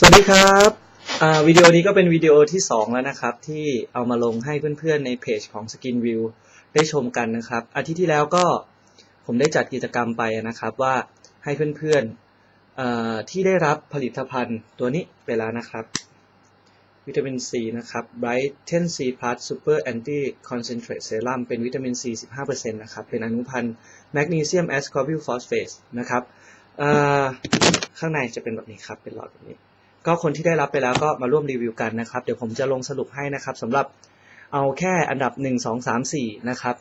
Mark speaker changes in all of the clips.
Speaker 1: สวัสดีครับวิดีโอนี้ก็เป็นวิดีโอที่ 2 แล้วนะครับ ที่เอามาลงให้เพื่อนๆ ในเพจของ Skin View ได้ชมกันนะครับ อาทิตย์ที่แล้วก็ผมได้จัดกิจกรรมไปนะครับว่าให้เพื่อนๆที่ได้รับผลิตภัณฑ์ตัวนี้ไปแล้วนะครับ วิตามินซีนะครับ Bright 10 C Plus Super Anti Concentrate Serum เป็นวิตามิน C 15%นะครับ เป็นอนุพันธ์ Magnesium Ascorbyl Phosphate นะครับข้างในจะเป็นแบบนี้ครับ เป็นหลอดแบบนี้ ก็คนที่ได้รับไปแล้วก็มาร่วมรีวิวกันนะครับ เดี๋ยวผมจะลงสรุปให้นะครับสำหรับเอาแค่อันดับ 1 2 3 4 นะครับ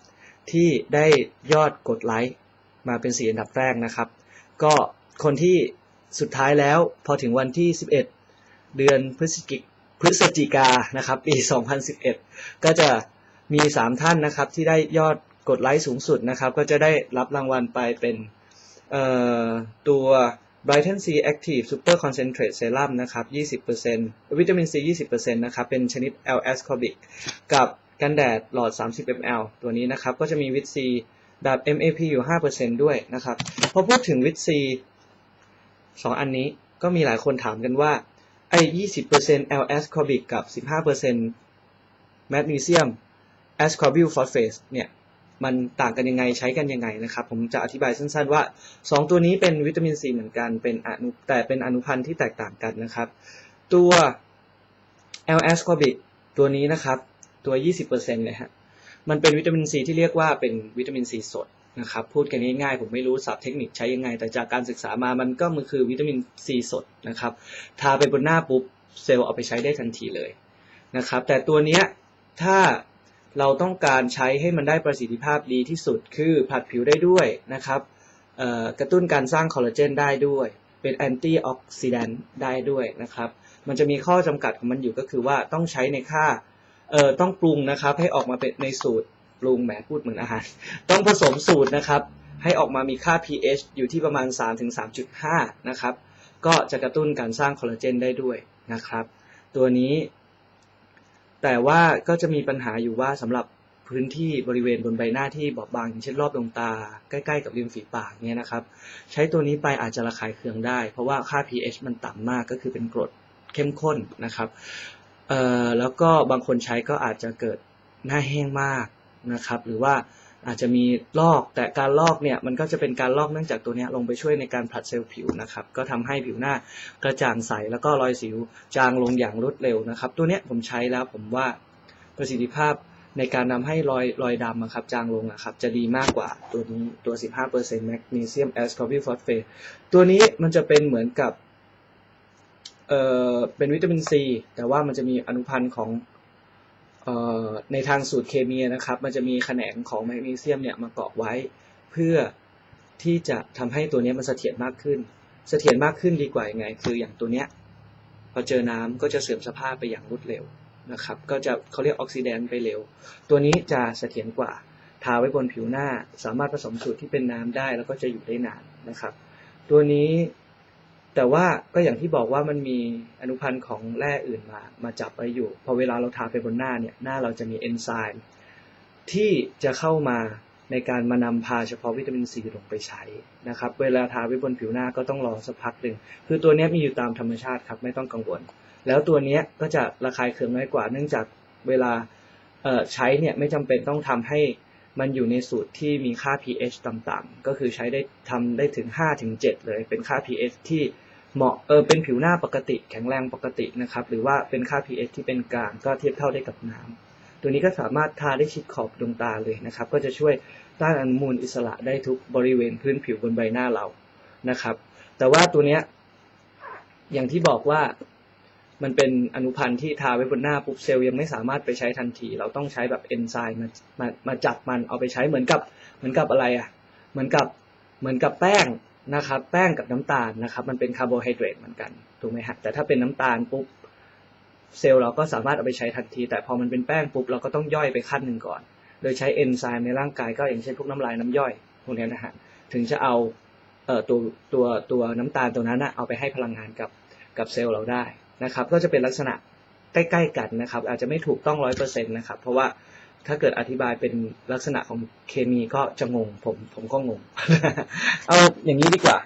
Speaker 1: ที่ได้ยอดกดไลค์มาเป็น 4 อันดับแรกนะครับ ก็คนที่สุดท้ายแล้วพอถึงวันที่ 11 เดือนพฤศจิกพฤศจิกานะครับปี 2011 ก็จะมี 3 ท่านนะครับที่ได้ยอดกดไลค์สูงสุดนะครับ ก็จะได้รับรางวัลไปเป็นตัว Brighten C Active Super Concentrate Serum นะครับ 20%วิตามิน C 20%นะครับ เป็นชนิด L ascorbic กับกันแดดหลอด 30 ml ตัวนี้นะครับ ก็จะมีวิตซีแบบ MAP อยู่ 5%ด้วยนะครับ พอพูดถึงวิตซีสองอันนี้ก็มีหลายคนถามกันว่า ไอ้20% L ascorbic กับ 15% magnesium ascorbyl phosphate เนี่ย มันต่างกันยังไงใช้กันยังไงนะครับ ผมจะอธิบายสั้น ๆ ว่า 2 ตัวนี้เป็นวิตามินซีเหมือนกันเป็นอนุแต่เป็นอนุพันธ์ที่แตกต่างกันนะครับ ตัว L ascorbic ตัวนี้นะครับตัว 20%เลยฮะมันเป็นวิตามินซีที่เรียกว่าเป็นวิตามินซีสดนะครับพูดกันง่ายๆ ผมไม่รู้ศัพท์เทคนิคใช้ยังไง แต่จากการศึกษามามันก็มันคือวิตามินซีสดนะครับทาไปบนหน้าปุ๊บเซลล์เอาไปใช้ได้ทันทีเลยนะครับแต่ตัวเนี้ยถ้า เราต้องการใช้ให้มันได้ประสิทธิภาพดีที่สุด คือผัดผิวได้ด้วยนะครับกระตุ้นการสร้างคอลลาเจนได้ด้วย เป็นแอนตี้ออกซิแดนต์ได้ด้วยนะครับ มันจะมีข้อจำกัดของมันอยู่ก็คือว่าต้องใช้ในค่าต้องปรุงนะครับ ให้ออกมาเป็นในสูตรปรุงแหมพูดเหมือนอาหาร ต้องผสมสูตรนะครับ ให้ออกมามีค่า pH อยู่ที่ประมาณ 3-3.5 นะครับ ก็จะกระตุ้นการสร้างคอลลาเจนได้ด้วยนะครับ ตัวนี้ แต่ว่าก็จะมีปัญหาอยู่ว่าสำหรับพื้นที่บริเวณบนใบหน้าที่บอบบางอย่างเช่นรอบดวงตา ใกล้ๆกับริมฝีปากเนี่ยนะครับ ใช้ตัวนี้ไปอาจจะระคายเคืองได้ เพราะว่าค่า pH มันต่ำมากก็คือเป็นกรดเข้มข้นนะครับแล้วก็บางคนใช้ก็อาจจะเกิดหน้าแห้งมากนะครับ หรือว่า อาจจะมีลอกแต่การลอกเนี่ยมันก็จะเป็นการลอกเนื่องจากตัวนี้ลงไปช่วยในการผลัดเซลล์ผิวนะครับก็ทำให้ผิวหน้ากระจ่างใสแล้วก็รอยสิวจางลงอย่างรวดเร็วนะครับ ตัวนี้ผมใช้แล้วผมว่าประสิทธิภาพในการนำให้รอยรอยดำนะครับจางลงนะครับจะดีมากกว่าตัวนี้ตัว 15% magnesium ascorbyl phosphate ตัวนี้มันจะเป็นเหมือนกับเอ่อเป็นวิตามินซีแต่ว่ามันจะมีอนุพันธ์ของ ในทางสูตรเคมีนะครับ มันจะมีแขนงของแมกนีเซียมเนี่ยมาเกาะไว้ เพื่อที่จะทำให้ตัวนี้มันเสถียรมากขึ้น เสถียรมากขึ้นดีกว่ายังไง คืออย่างตัวเนี้ยพอเจอน้ำก็จะเสื่อมสภาพไปอย่างรวดเร็วนะครับ ก็จะเขาเรียกออกซิแดนต์ไปเร็ว ตัวนี้จะเสถียรกว่า ทาไว้บนผิวหน้า สามารถผสมสูตรที่เป็นน้ำได้ แล้วก็จะอยู่ได้นานนะครับ ตัวนี้ แต่ว่าก็อย่างที่บอกว่ามันมีอนุพันธ์ของแร่อื่นมา มาจับไว้อยู่ พอเวลาเราทาไปบนหน้าเนี่ย หน้าเราจะมีเอนไซม์ที่จะเข้ามาในการมานำพาเฉพาะวิตามินซีลงไปใช้นะครับ เวลาทาไว้บนผิวหน้าก็ต้องรอสักพักหนึ่ง คือตัวนี้มีอยู่ตามธรรมชาติครับ ไม่ต้องกังวล แล้วตัวนี้ก็จะระคายเคืองน้อยกว่า เนื่องจากเวลาใช้เนี่ยไม่จำเป็นต้องทำให้มันอยู่ในสูตรที่มีค่า pH ต่ำๆ ก็คือใช้ได้ทำได้ถึง 5-7 เลย เป็นค่า pH ที่ เหมาะเออเป็นผิวหน้าปกติ แข็งแรงปกตินะครับ หรือว่าเป็นค่า pH ที่เป็นกลางก็เทียบเท่าได้กับน้ำตัวนี้ก็สามารถทาได้ชิดขอบดวงตาเลยนะครับ ก็จะช่วยต้านอนุมูลอิสระได้ทุกบริเวณพื้นผิวบนใบหน้าเรานะครับ แต่ว่าตัวเนี้ยอย่างที่บอกว่ามันเป็นอนุพันธ์ที่ทาไว้บนหน้าปุ๊บเซลล์ยังไม่สามารถไปใช้ทันที เราต้องใช้แบบเอนไซม์มามามาจับมันเอาไปใช้เหมือนกับเหมือนกับอะไรอะ เหมือนกับเหมือนกับแป้ง นะครับ แป้งกับน้ำตาลนะครับ มันเป็นคาร์โบไฮเดรตเหมือนกันถูกไหมฮะแต่ถ้าเป็นน้ำตาลปุ๊บเซลล์เราก็สามารถเอาไปใช้ทันที แต่พอมันเป็นแป้งปุ๊บเราก็ต้องย่อยไปขั้นหนึ่งก่อน โดยใช้เอนไซม์ในร่างกายก็อย่างเช่นพวกน้ำลายน้ำย่อยพวกนี้นะฮะถึงจะเอาเอ่อตัวตัวตัวน้ำตาลตัวนั้นนะเอาไปให้พลังงานกับกับเซลล์เราได้นะครับ ก็จะเป็นลักษณะใกล้ๆกันนะครับ อาจจะไม่ถูกต้องร้อยเปอร์เซ็นต์นะครับ เพราะว่า ถ้าเกิดอธิบายเป็นลักษณะของเคมีก็จะงง ผมผมก็งง เอาอย่างนี้ดีกว่า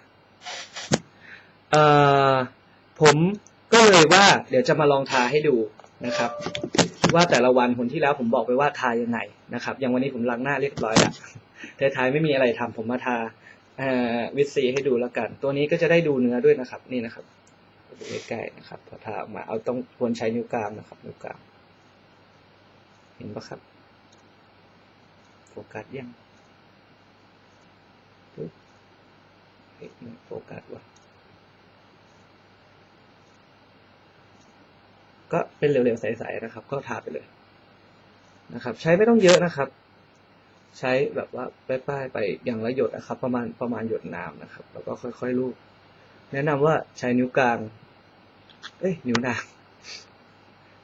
Speaker 1: เออผมก็เลยว่า เดี๋ยวจะมาลองทาให้ดูนะครับ ว่าแต่ละวันคนที่แล้วผมบอกไปว่าทายังไงนะครับ อย่างวันนี้ผมล้างหน้าเรียบร้อยแล้วท้ายๆไม่มีอะไรทำผมมาทาวิตซีให้ดูแล้วกัน ตัวนี้ก็จะได้ดูเนื้อด้วยนะครับ นี่นะครับดูใกล้ๆนะครับพอทาออกมาเอาต้องควรใช้นิ้วกลางนะครับนิ้วกลางเห็นปะครับ โฟกัสยังปึ๊บเฮ้ยไม่โฟกัสว่ะ ก็เป็นเหลวๆใสๆนะครับ ก็ทาไปเลยนะครับ ใช้ไม่ต้องเยอะนะครับ ใช้แบบว่าป้ายๆไปอย่างละหยดนะครับ ประมาณประมาณหยดน้ำนะครับ แล้วก็ค่อยๆลูบแนะนำว่าใช้นิ้วกลาง เอ้ย นิ้วนาง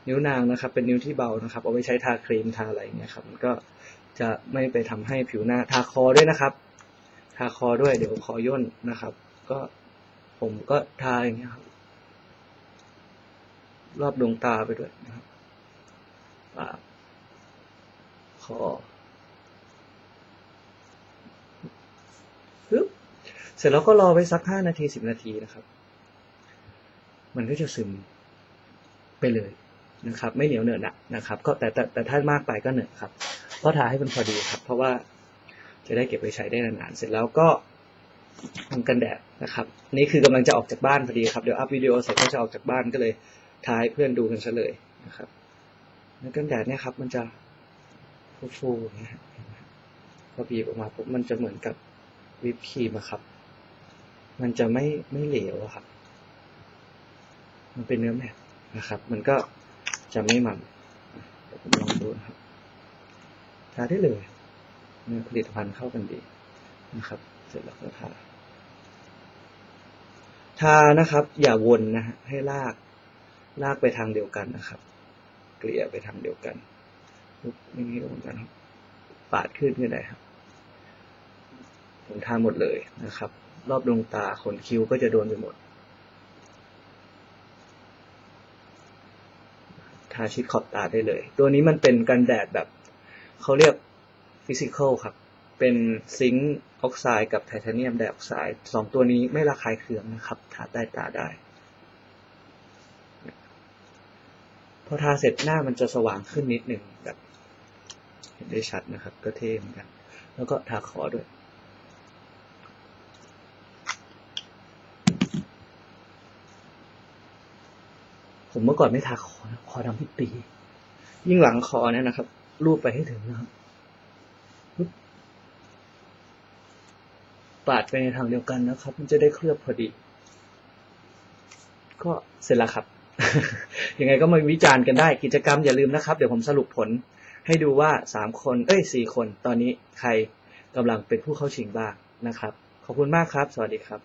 Speaker 1: นิ้วนางนะครับ เป็นนิ้วที่เบานะครับ เอาไว้ใช้ทาครีมทาอะไรอย่างเงี้ยครับ มันก็ จะไม่ไปทำให้ผิวหน้าทาคอด้วยนะครับ ทาคอด้วยเดี๋ยวคอย่นนะครับ ก็ผมก็ทาอย่างเงี้ยครับ รอบดวงตาไปด้วยนะครับปากคอปึ๊บเสร็จแล้วก็รอไว้สักห้านาทีสิบนาทีนะครับ มันก็จะซึมไปเลยนะครับ ไม่เหนียวเหนอะหนะนะครับ ก็แต่แต่แต่ถ้ามากไปก็เหนอะครับ ก็ทาให้มันพอดีครับ เพราะว่าจะได้เก็บไว้ใช้ได้นานๆ เสร็จแล้วก็ทำกันแดดนะครับ นี่คือกำลังจะออกจากบ้านพอดีครับ เดี๋ยวอัพวิดีโอเสร็จก็จะออกจากบ้านก็เลยถ่ายเพื่อนดูกันซะเลยนะครับแล้วกันแดดเนี่ยครับ มันจะฟูๆอย่างเงี้ยฮะพอบีบออกมาปุ๊บมันจะเหมือนกับวิปครีมอะครับ มันจะไม่ไม่เหลวครับ มันเป็นเนื้อแมทนะครับ มันก็จะไม่มันเดี๋ยวผมลองดูนะครับ ทาได้เลยเนื้อผลิตภัณฑ์เข้ากันดีนะครับ เสร็จแล้วก็ทา ทานะครับ อย่าวนนะฮะให้ลาก ลากไปทางเดียวกันนะครับ เกลี่ยไปทางเดียวกันปุ๊บนี้ก็เหมือนกันครับ ปาดขึ้นก็ได้ครับผมทาหมดเลยนะครับ รอบดวงตาขนคิ้วก็จะโดนไปหมด ทาชิดขอบตาได้เลย ตัวนี้มันเป็นกันแดดแบบ เขาเรียกฟิสิกอลครับ เป็นซิงค์ออกไซด์กับไทเทเนียมไดออกไซด์สองตัวนี้ไม่ระคายเคืองนะครับทาใต้ตาได้พอทาเสร็จหน้ามันจะสว่างขึ้นนิดหนึ่งแบบเห็นได้ชัดนะครับ ก็เท่เหมือนกัน แล้วก็ทาคอด้วย ผมเมื่อก่อนไม่ทาคอนะคอดำที่ปียิ่งหลังคอเนี่ยนะครับ รูปไปให้ถึงนะครับปาดไปในทางเดียวกันนะครับ มันจะได้เคลือบพอดี ก็เสร็จแล้วครับ ยังไงก็มาวิจารณ์กันได้กิจกรรมอย่าลืมนะครับ เดี๋ยวผมสรุปผลให้ดูว่าสามคน เอ้ยสี่คน ตอนนี้ใครกำลังเป็นผู้เข้าชิงบ้างนะครับ ขอบคุณมากครับ สวัสดีครับ